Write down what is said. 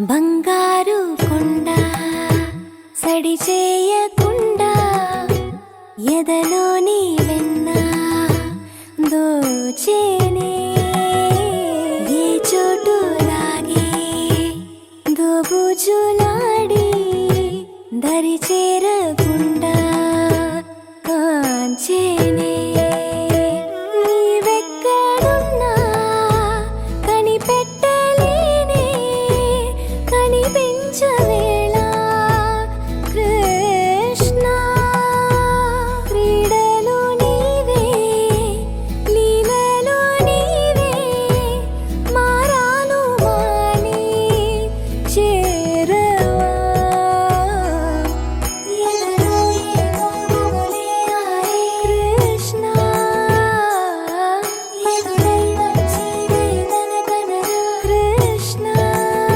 బంగారు కొండ సడి చేయకుండా ఎదలోని వెన్న దోచేనే. ఏ చోటు లాగే దోబుజులాడి దరి చేరకుండా